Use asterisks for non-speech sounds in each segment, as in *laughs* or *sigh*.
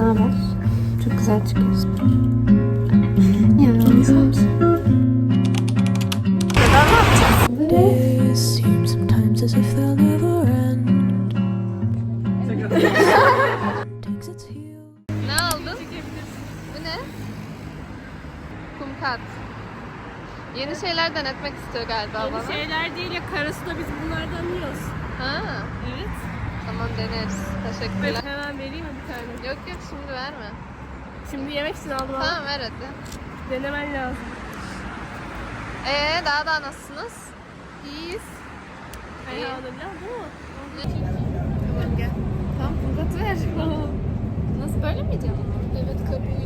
Ne haber? Çok güzel çıkıyorsun. Ya ne yapacağız? Days seem sometimes as if they'll never end. Takes its heel. Ne aldın? Bu ne? Kumkat. Yeni şeyler denetmek istiyor galiba Yeni bana. şeyler değil ya karası da biz bunlardan yiyoruz. Ha, Evet. Tamam deneriz. Teşekkürler. Hemen vereyim mi bir tane? Yok yok şimdi verme. Şimdi yemek için aldım ama Tamam ver hadi. denemen lazım. Ee daha da nasılsınız? İyiyiz. İyi. Elhamdülillah değil mi? Tamam gel. Tamam kumkat ver. *laughs* Nasıl böyle mi yiyeceğim? Evet kabuğuyla.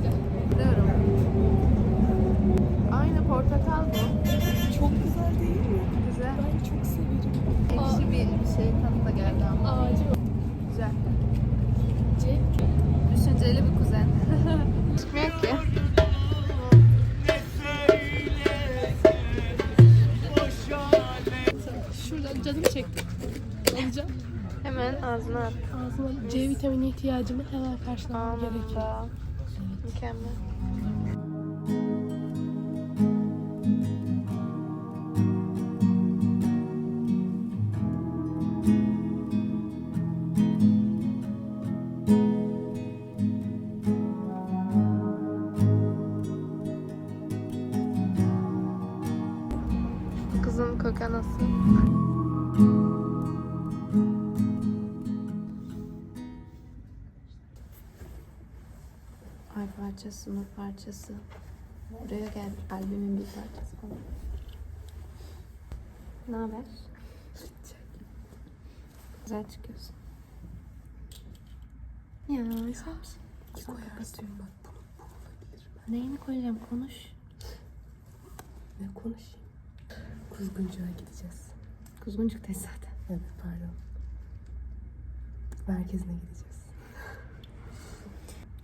Hemen ağzına at. Ağzıma C vitamini ihtiyacımı hemen karşılamam gerekiyor. Anında. Mükemmel. Ay parçası mı parçası. Buraya gel albümün bir parçası. Ne haber? Güzel çıkıyorsun. Ya güzel misin? Koyarsın bak bunu bu olabilir. Neyini koyacağım konuş. Ne konuşayım? Kuzguncuğa gideceğiz. Kuzguncuk'tayız zaten. Evet pardon. Merkezine gideceğiz.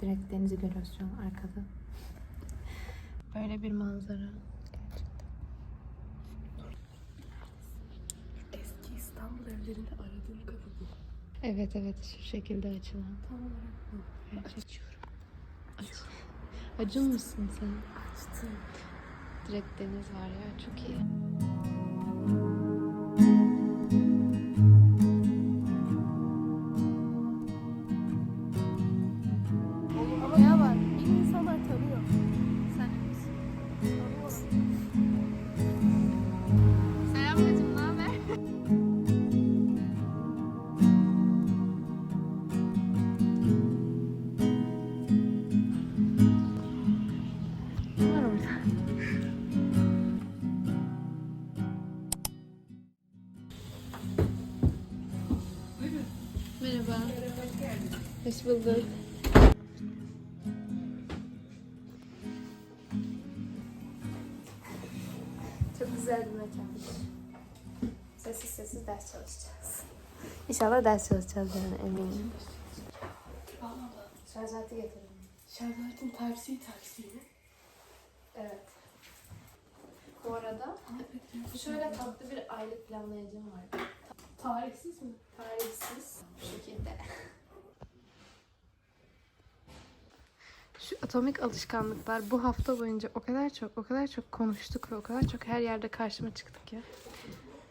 Direkt denizi görüyoruz şu an arkada. Böyle bir manzara. Gerçekten. Eski İstanbul evlerinde aradığım kapı bu. Evet evet şu şekilde açılan. Tam olarak bu. Evet. Açıyorum. Aç. Acun musun sen? Açtım. Direkt deniz var ya çok iyi. Hoş bulduk. Çok güzel bir mekan. Sessiz sessiz ders çalışacağız. İnşallah ders çalışacağız yani eminim. Şarj aleti getirelim. Şerbetin tersi tersi mi? Evet. Bu arada şöyle tatlı bir aylık planlayıcım var. Tarihsiz mi? Tarihsiz bu şekilde. Şu atomik alışkanlıklar bu hafta boyunca o kadar çok o kadar çok konuştuk ve o kadar çok her yerde karşıma çıktık ya.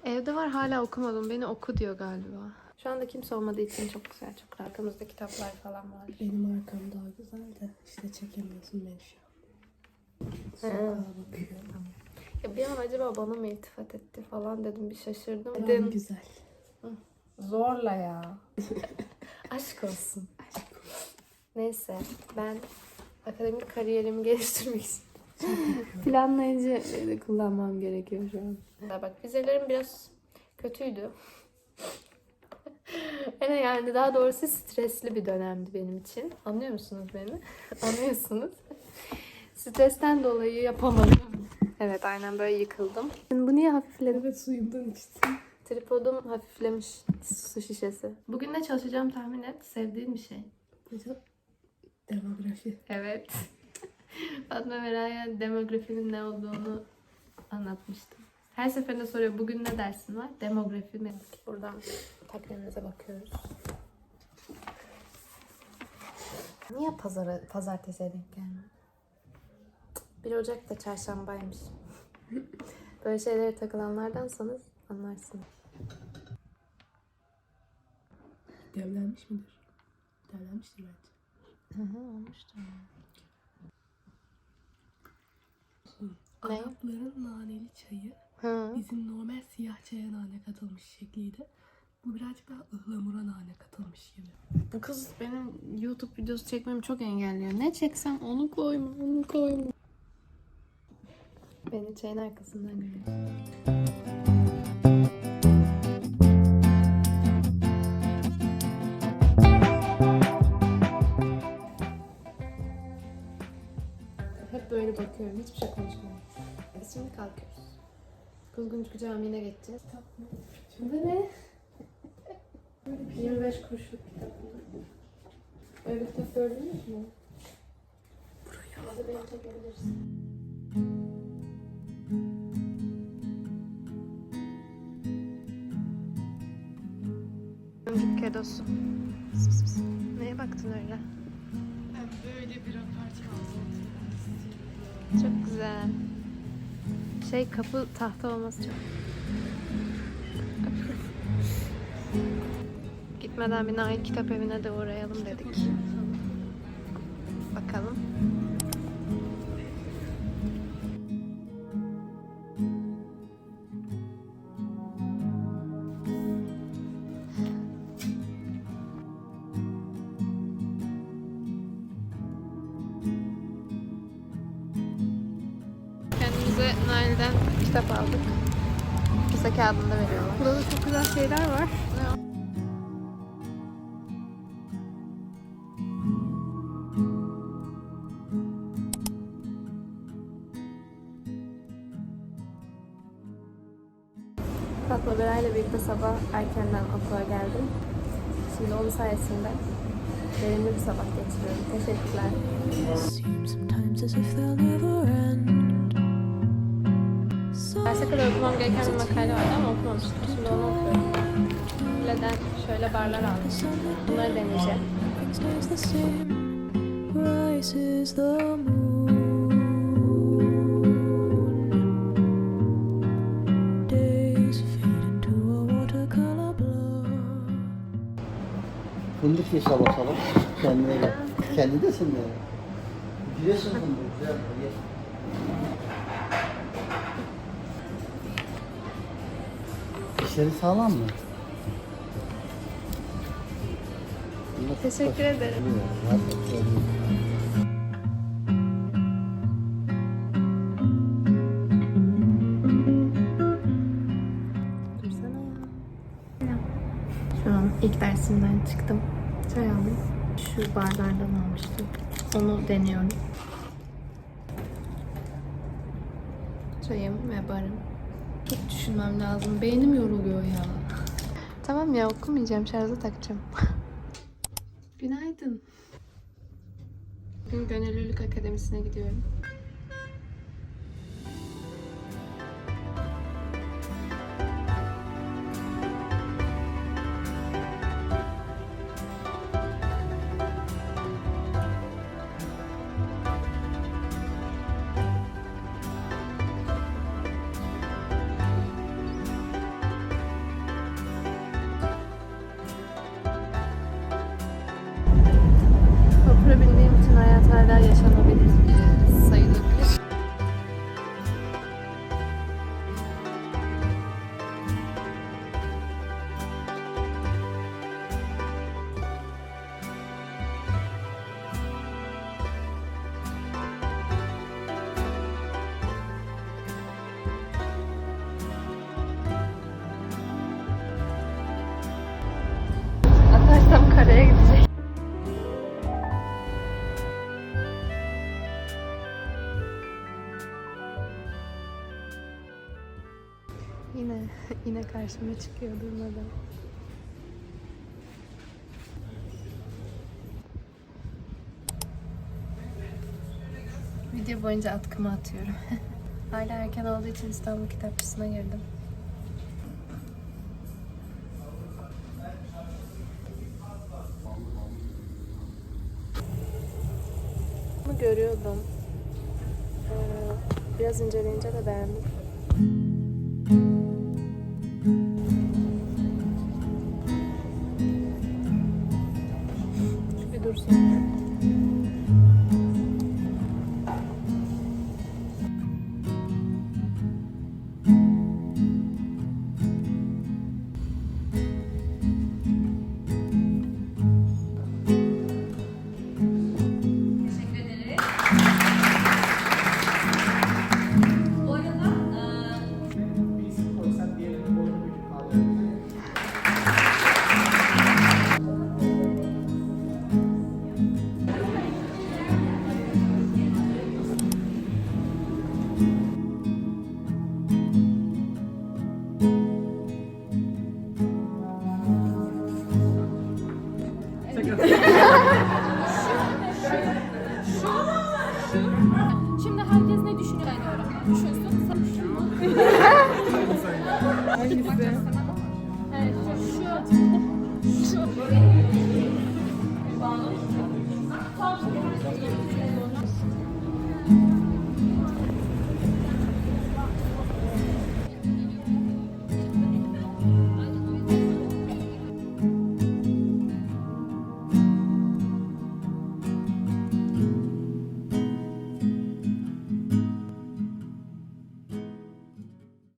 Evde var hala okumadım. Beni oku diyor galiba. Şu anda kimse olmadığı için çok güzel. Çok. Arkamızda kitaplar falan var. Benim arkam daha güzel de işte çekemiyorsun beni şu an. Sokağa bakıyor. Ya bir an acaba bana mı iltifat etti falan dedim. Bir şaşırdım. Dedim. güzel. Zorla ya. *laughs* Aşk olsun. Neyse ben akademik kariyerimi geliştirmek için planlayıcı kullanmam gerekiyor şu an. Bak vizelerim biraz kötüydü. *laughs* Yani yani daha doğrusu stresli bir dönemdi benim için. Anlıyor musunuz beni? *laughs* Anlıyorsunuz. Stresten dolayı yapamadım. Evet aynen böyle yıkıldım. Bu niye hafifledi? Evet suyumdan içtim. Tripodum hafiflemiş su şişesi. Bugün ne çalışacağım tahmin et. Sevdiğin bir şey. Hocam demografi. Evet. *laughs* Fatma Mera'ya demografinin ne olduğunu anlatmıştım. Her seferinde soruyor bugün ne dersin var? Demografi mi? Buradan takvimimize bakıyoruz. Niye pazara, pazartesiye denk gelmiyor? 1 Ocak da çarşambaymış. *laughs* Böyle şeylere takılanlardansanız anlarsınız. Demlenmiş midir? Demlenmiştir bence. Hı hı olmuştur. Arapların naneli çayı Hı. bizim normal siyah çaya nane katılmış şekliydi. Bu birazcık daha ıhlamura nane katılmış gibi. Bu kız benim YouTube videosu çekmemi çok engelliyor. Ne çeksem onu koyma, onu koyma. Beni çayın arkasından görüyor. Hep böyle bakıyorum. Hiçbir şey konuşmuyorum. Biz şimdi kalkıyoruz. Kuzguncu Camii'ne geçeceğiz. Bu ne? 25 kuruşluk kitap. Öyle bir kitap gördünüz mü? Buraya. Hadi beni çekebilirsin. Ömrük kedosu. Neye baktın öyle? Ben böyle bir apartman Çok güzel. Şey kapı tahta olması çok. *laughs* Gitmeden bir Nail Kitap Evi'ne de uğrayalım dedik. Bakalım. Kitap aldık. Kısa kağıdında veriyorlar. Burada çok güzel şeyler var. Fatma Beray'la birlikte sabah erkenden okula geldim. Şimdi onun sayesinde verimli bir sabah geçiriyorum. Teşekkürler. Derse kadar okumam gereken bir makale vardı ama okumamıştım. Şimdi onu okuyorum. Leden şöyle barlar aldım. Bunları deneyeceğim. Rises the moon. Fındık ye sabah sabah. Kendine gel. Kendi desin de. Biliyorsun fındık. Güzel. Dişleri sağlam mı? Teşekkür ederim. Şu an ilk dersimden çıktım. Çay aldım. Şu barlardan almıştım. Onu deniyorum. Çayım ve barım. Çok düşünmem lazım. Beynim yoruluyor ya. Tamam ya okumayacağım. Şarja takacağım. Günaydın. Bugün Gönüllülük Akademisi'ne gidiyorum. Atarsam karaya gidecek. Yine yine karşıma çıkıyor durmadan. Video boyunca atkımı atıyorum. *laughs* Hala erken olduğu için İstanbul Kitapçısı'na girdim. Görüyordum. Ee, biraz inceleyince de beğendim. Bir dursun.